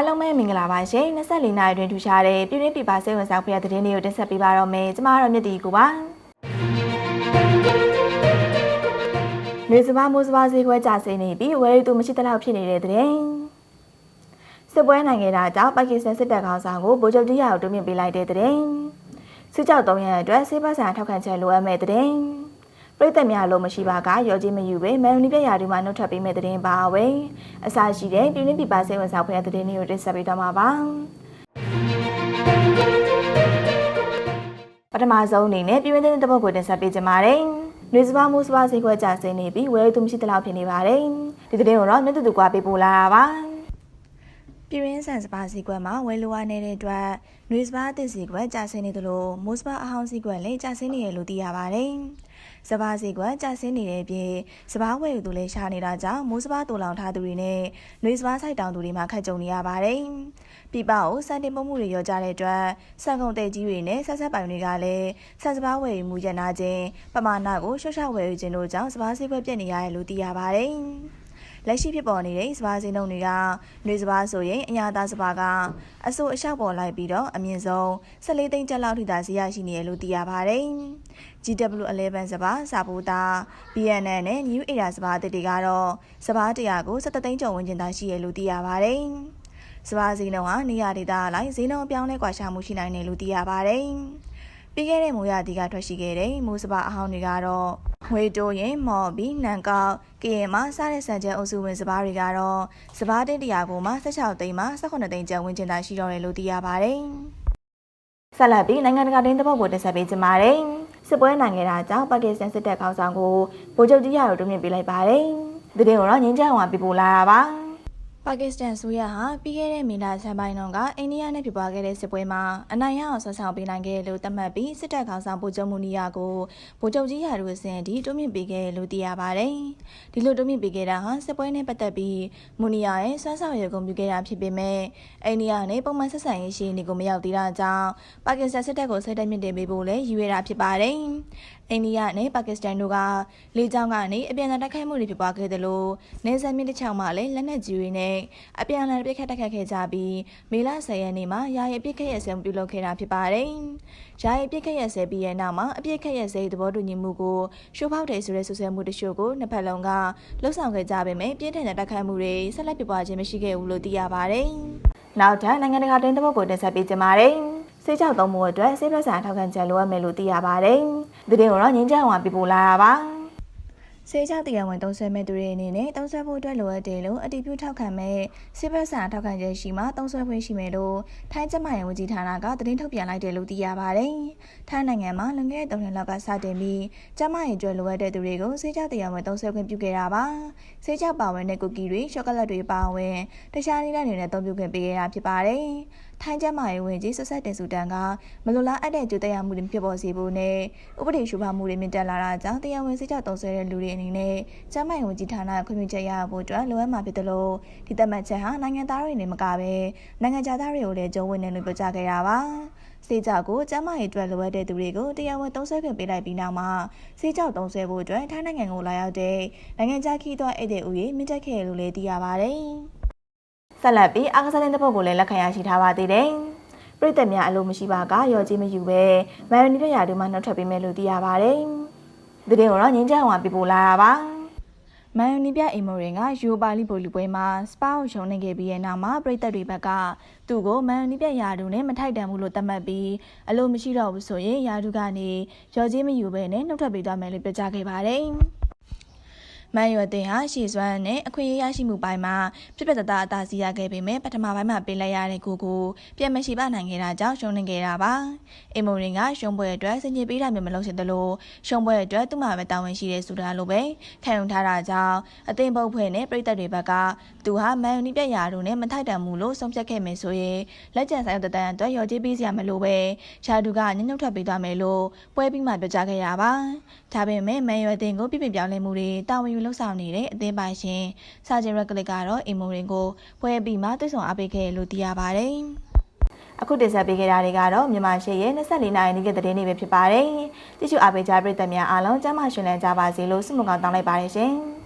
အားလုံးပဲမင်္ဂလာပါရှင်24နိုင်တွင်ထူရှားတဲ့ပြည်တွင်းပြည်ပစိတ်ဝင်စားဖွယ်တဲ့သတင်းတွေကိုတင်ဆက်ပေးပါတော့မယ်ကျမတို့မြတ်တီကိုပါမြေစဘာမိုးစဘာဈေးခွဲကြဆင်းနေပြီးဝယ်ရီသူမရှိတဲ့လောက်ဖြစ်နေတဲ့သတင်းစစ်ပွဲနိုင်ခဲ့တာကြောင့်ပါကစ္စတန်စစ်တပ်ခေါင်းဆောင်ကိုဗိုလ်ချုပ်ကြီးရာကိုတွန်းမြင့်ပေးလိုက်တဲ့သတင်းစစ်ကြောက်3ရက်အတွက်စေဘတ်ဆန်ထောက်ခံချက်လိုအပ်မဲ့သတင်း ပြည်သက်များလို့မရှိပါကရော်ကြီးမယူပဲမန်နီပြရာဒီမှာနှုတ်ထွက်ပေးမဲ့သတင်းပါဝယ်အစားရှိတဲ့ပြည်တွင်းပြည်ပစိတ်ဝင်စားဖွယ်တဲ့သတင်းတွေကိုတင်ဆက်ပေးတော့မှာပါပထမဆုံးအနေနဲ့ပြည်တွင်းသတင်းတစ်ပုဒ်ကိုတင်ဆက်ပေးကြပါမယ်။နေစပါမိုးစပါဈေးကွက်ကျဆင်းနေပြီးဝယ်သူမရှိတဲ့လောက်ဖြစ်နေပါတယ်။ဒီသတင်းကိုတော့မြတ်တူတူကွာပေးပို့လာတာပါ။ပြည်ရင်းဆန်စပါစီကွက်မှာဝယ်လိုအားနေတဲ့အတွက်နွေစပါအသစ်စီကွက်ကြာဆင်းနေသလိုမိုးစပါအဟောင်းစီကွက်လည်းကြာဆင်းနေရလို့သိရပါတယ်။ စပါစီကွက်ကြာဆင်းနေတဲ့အပြင်စပါဝယ်ယူသူလည်းရှားနေတာကြောင့်မိုးစပါတူလောင်ထားသူတွေနဲ့နွေစပါဆိုင်တောင်သူတွေမှာခက်ကြုံနေရပါတယ်။ပြပကိုစံတင်ပုံမှုတွေရောကြတဲ့အတွက်စံကုန်တဲ့ကြီးတွေနဲ့ဆက်ဆက်ပိုင်တွေကလည်းဆန်စပါဝယ်ယူမှုရနာခြင်းပမာဏကိုရှော့ရှော့ဝယ်ယူခြင်းတို့ကြောင့်စပါစီကွက်ပြက်နေရတယ်လို့သိရပါတယ်။ လက်ရှိဖြစ်ပေါ်နေတဲ့စပါးစင်းတုံတွေကຫນွေစပါးဆိုရင်အညာသားစပါးကအဆိုးအလျှောက်ပေါ်လိုက်ပြီးတော့အမြင့်ဆုံး14သိန်းကျပ်လောက်ထိသာဈေးရရှိနေရလို့သိရပါတယ်။ GW11 စပါးစာပူတာ BNN နဲ့ New Era စပါးအသစ်တွေကတော့စပါး100ကို17သိန်းကျော်ဝန်းကျင်သာရှိရလို့သိရပါတယ်။စပါးဈေးနှုန်းဟာနေရာဒေသအလိုက်ဈေးနှုန်းအပြောင်းလဲကွာခြားမှုရှိနိုင်တယ်လို့သိရပါတယ်။ ပြီးခဲ့တဲ့မိုးရာသီကထွက်ရှိခဲ့တဲ့မိုးစပါအဟောင်းတွေကတော့ငွေတိုးရင်မော်ပြီးနန်ကောက်ကရင်မှာစားတဲ့ဆန်ကျဲအုပ်စုဝင်စပားတွေကတော့စပားတင်းတရာကိုမှ16သိန်းမှ18သိန်းကျပ်ဝန်းကျင်သာရှိတော့တယ်လို့သိရပါတယ်။ဆက်လက်ပြီးနိုင်ငံတကာတင်းတပုတ်ကိုတင်ဆက်ပေးကြပါမယ်။စစ်ပွဲနိုင်ခဲ့တာကြောင့်ပါကစ္စတန်စစ်တပ်ခေါင်းဆောင်ကိုဗိုလ်ချုပ်ကြီးရာတို့တွင်မြင့်ပေးလိုက်ပါတယ်။ဒီတင်ကိုတော့ငင်းချောင်းဝါပြပို့လာတာပါ။ ပါကစ္စတန်ဆိုရဟာပြီးခဲ့တဲ့မေလဆန်းပိုင်းတုန်းကအိန္ဒိယနဲ့ဖြစ်ပွားခဲ့တဲ့စစ်ပွဲမှာအနိုင်ရအောင်ဆွဆောင်ပေးနိုင်ခဲ့လို့သတ်မှတ်ပြီးစစ်တပ်ခေါင်းဆောင်ဗိုလ်ချုပ်မူနီယာကိုဗိုလ်ချုပ်ကြီးရာတို့အစဉ်ဒီတွမြင့်ပေးခဲ့လို့သိရပါတယ်။ဒီလိုတွမြင့်ပေးခဲ့တာဟာစစ်ပွဲနဲ့ပတ်သက်ပြီးမူနီယာရဲ့ဆွမ်းဆောင်ရည်ကုန်ပြုခဲ့တာဖြစ်ပေမဲ့အိန္ဒိယနဲ့ပုံမှန်ဆက်ဆံရေးရှိနေကိုမရောက်သေးတာကြောင့်ပါကစ္စတန်စစ်တပ်ကိုစိတ်တက်မြင့်တင်ပေးဖို့လည်းရည်ရွယ်တာဖြစ်ပါတယ်။အိန္ဒိယနဲ့ပါကစ္စတန်တို့ကလေကြောင်းကနေအပြန်အလှန်တိုက်ခိုက်မှုတွေဖြစ်ပွားခဲ့တယ်လို့နေဆက်မြင့်တစ်ချောင်းမှလည်းလက်နက်ကြီးတွေနဲ့အပြန်အလှန်ပြစ်ခတ်တိုက်ခတ်ခဲ့ကြပြီးမေလ10ရက်နေ့မှာယာယီပြစ်ခတ်ရဆဲပြုလုပ်ခဲ့တာဖြစ်ပါတယ်။ယာယီပြစ်ခတ်ရဆဲပြီးရဲ့နောက်မှာအပြစ်ခတ်ရဆဲသဘောတူညီမှုကိုရှိုးဖောက်တယ်ဆိုတဲ့ဆွဆွဲမှုတချို့ကိုနှစ်ဖက်လုံးကလှုပ်ဆောင်ခဲ့ကြပေမဲ့ပြင်းထန်တဲ့တိုက်ခိုက်မှုတွေဆက်လက်ဖြစ်ပွားခြင်းမရှိခဲ့ဘူးလို့သိရပါတယ်။နောက်ထပ်နိုင်ငံတကာတင်းတပုတ်ကိုတင်ဆက်ပေးကြပါမယ်။စေးကြောက်သုံးမှုအတွက်စေးဘက်ဆန်ထောက်ခံချက်လိုအပ်မယ်လို့သိရပါတယ်။ဒီတင်ကိုတော့ငင်းကြအောင်ပြပို့လာတာပါ။ ဆေးချတရားဝင်သုံးဆွဲမဲ့သူတွေအနေနဲ့သုံးဆွဲဖို့အတွက်လိုအပ်တယ်လို့အတည်ပြုထောက်ခံမဲ့စစ်ဘက်ဆိုင်ထောက်ခံချက်ရှိမှသုံးဆွဲခွင့်ရှိမယ်လို့ထိုင်းကျမရေးဝန်ကြီးဌာနကသတင်းထုတ်ပြန်လိုက်တယ်လို့သိရပါတယ်။ထိုင်းနိုင်ငံမှာလွန်ခဲ့တဲ့၃နှစ်လောက်ကစတင်ပြီးကျမရေးကျွဲလိုအပ်တဲ့သူတွေကိုဆေးချတရားဝင်သုံးဆွဲခွင့်ပြုခဲ့တာပါ။ဆေးချပါဝင်တဲ့ကုကီတွေရှော့ကလက်တွေပါဝင်တခြားနည်းလမ်းတွေနဲ့သုံးပြုခွင့်ပေးခဲ့တာဖြစ်ပါတယ်။ထိုင်းကျမရေးဝန်ကြီးဆွဆက်တင်စုတန်ကမလိုလားအပ်တဲ့ကြိုတက်ရမှုတွေဖြစ်ပေါ်စေဖို့နဲ့ဥပဒေရှုဖာမှုတွေမြင့်တက်လာတာကြောင့်တရားဝင်စိတ်ချသုံးဆွဲတဲ့လူတွေအနေနဲ့ကျမရေးဝန်ကြီးဌာနခွင့်ပြုချက်ရဖို့အတွက်လိုအပ်မှာဖြစ်တယ်လို့ဒီသတ်မှတ်ချက်ဟာနိုင်ငံသားတွေနဲ့မကဘဲနိုင်ငံခြားသားတွေကိုလည်းကြုံဝင်တယ်လို့ပြောကြားခဲ့တာပါစေကြောက်ကိုကျမရေးအတွက်လိုအပ်တဲ့သူတွေကိုတရားဝင်သုံးဆွဲခွင့်ပေးလိုက်ပြီးနောက်မှာစေကြောက်သုံးဆွဲဖို့အတွက်ထိုင်းနိုင်ငံကိုလာရောက်တဲ့နိုင်ငံခြားခီးသွွားဧည့်သည်ဦးရေမြင့်တက်ခဲ့လို့လည်းသိရပါတယ်ဆက်လက်ပြီးအာကစားတဲ့တစ်ပုတ်ကိုလည်းလက်ခံရရှိထားပါသေးတယ်။ပြည်သက်များအလိုမရှိပါကရော်ကြီးမယူပဲမန်နီပြရာတို့မှနှုတ်ထွက်ပေးမယ်လို့သိရပါတ ယ်။ဒီတင်ကိုတော့ငင်းကြအောင်ပြပို့လာတာပါ။မန်ယူနီပြအိမ်မိုရင်ကယူပါလီဘိုလူပွဲမှာစပါကိုရှုံးနေခဲ့ပြီးတဲ့နောက်မှာပြည်သက်တွေဘက်ကသူ့ကိုမန်ယူနီပြရာဒူနဲ့မထိုက်တန်ဘူးလို့သတ်မှတ်ပြီးအလိုမရှိတော့ဘူးဆိုရင်ရာဒူကနေရော်ကြီးမယူပဲနဲ့နှုတ်ထွက်ပေးသွားမယ်လို့ပြောကြားခဲ့ပါတယ်။ မန်ရွယ်တင်ဟာရှေ့စွမ်းနဲ့အခွင့်အရေးရရှိမှုပိုင်းမှာပြပြတသားအသာစီးရခဲ့ပေမဲ့ပထမပိုင်းမှာပေးလိုက်ရတဲ့ကိုကိုပြန်မရှိပါနိုင်ခဲ့တာကြောင့်ရှုံးနေခဲ့တာပါ။အိမ်မိုရင်ကရှုံးပွဲအတွက်စင်ကြေပေးတာမျိုးမလုပ်ချင်သလိုရှုံးပွဲအတွက်သူ့မှာပဲတာဝန်ရှိတဲ့ဆိုတာလိုပဲခံယူထားတာကြောင့်အသင်းပုတ်ဖွဲ့နဲ့ပြည်သက်တွေဘက်ကသူဟာမန်ယူနီပြက်ရာတို့နဲ့မထိုက်တန်မှုလို့ဆုံးဖြတ်ခဲ့မယ်ဆိုရင်လက်ကျန်ဆိုင်တတန်အတွက်ရော်ကြီးပေးစရာမလိုပဲရှာဒူကညှိနှုတ်ထွက်ပေးသွားမယ်လို့ပွဲပြီးမှပြောကြားခဲ့ရပါ။ဒါပေမဲ့မန်ရွယ်တင်ကိုပြပြပြောင်းလဲမှုတွေတာဝန်ယူလှုပ်ဆောင်နေတဲ့အသင်းပိုင်ရှင်စာဂျင်ရက်ကလစ်ကတော့အီမိုရင်ကိုပွဲပြီးမှသွေးဆောင်အားပေးခဲ့လို့သိရပါတယ်။အခုတင်ဆက်ပေးခဲ့တာတွေကတော့မြန်မာရှေ့ရဲ့24နိုင်နေ့ကသတင်းတွေပဲဖြစ်ပါတယ်။တိကျအားပေးကြပရိသတ်များအားလုံးကျမ်းမာရှင်လန်းကြပါစေလို့ဆုမွန်ကောင်းတောင်းလိုက်ပါတယ်ရှင်။